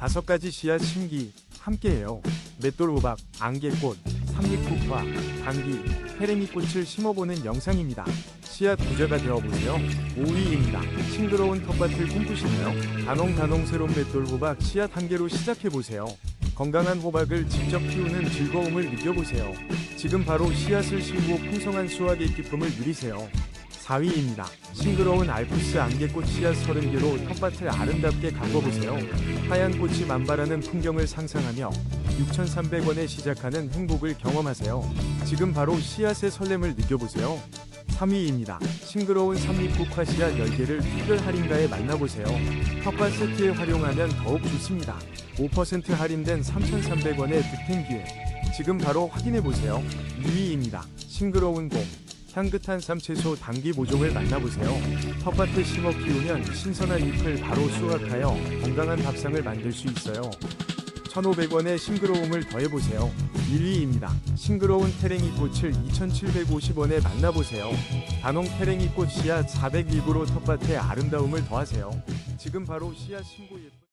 다섯 가지 씨앗 심기 함께해요. 맷돌 호박, 안개꽃, 삼립국화, 당귀, 페랭이꽃을 심어보는 영상입니다. 씨앗 부자가 되어보세요. 5위입니다. 싱그러운 텃밭을 꿈꾸시나요? 단홍단홍 새로운 맷돌 호박 씨앗 한 개로 시작해보세요. 건강한 호박을 직접 키우는 즐거움을 느껴보세요. 지금 바로 씨앗을 심고 풍성한 수확의 기쁨을 누리세요. 4위입니다. 싱그러운 알프스 안개꽃 씨앗 30개로 텃밭을 아름답게 가꿔보세요. 하얀 꽃이 만발하는 풍경을 상상하며 6,300원에 시작하는 행복을 경험하세요. 지금 바로 씨앗의 설렘을 느껴보세요. 3위입니다. 싱그러운 삼립국화 씨앗 10개를 특별 할인가에 만나보세요. 텃밭 세트에 활용하면 더욱 좋습니다. 5% 할인된 3,300원의 득템 기회. 지금 바로 확인해보세요. 2위입니다. 싱그러운 봄. 향긋한 쌈채소 당귀 모종을 만나보세요. 텃밭에 심어 키우면 신선한 잎을 바로 수확하여 건강한 밥상을 만들 수 있어요. 1,500원의 싱그러움을 더해보세요. 1위입니다. 싱그러운 테랭이 꽃을 2,750원에 만나보세요. 단홍 테랭이 꽃 씨앗 401구로 텃밭에 아름다움을 더하세요. 지금 바로 씨앗 신고 예쁜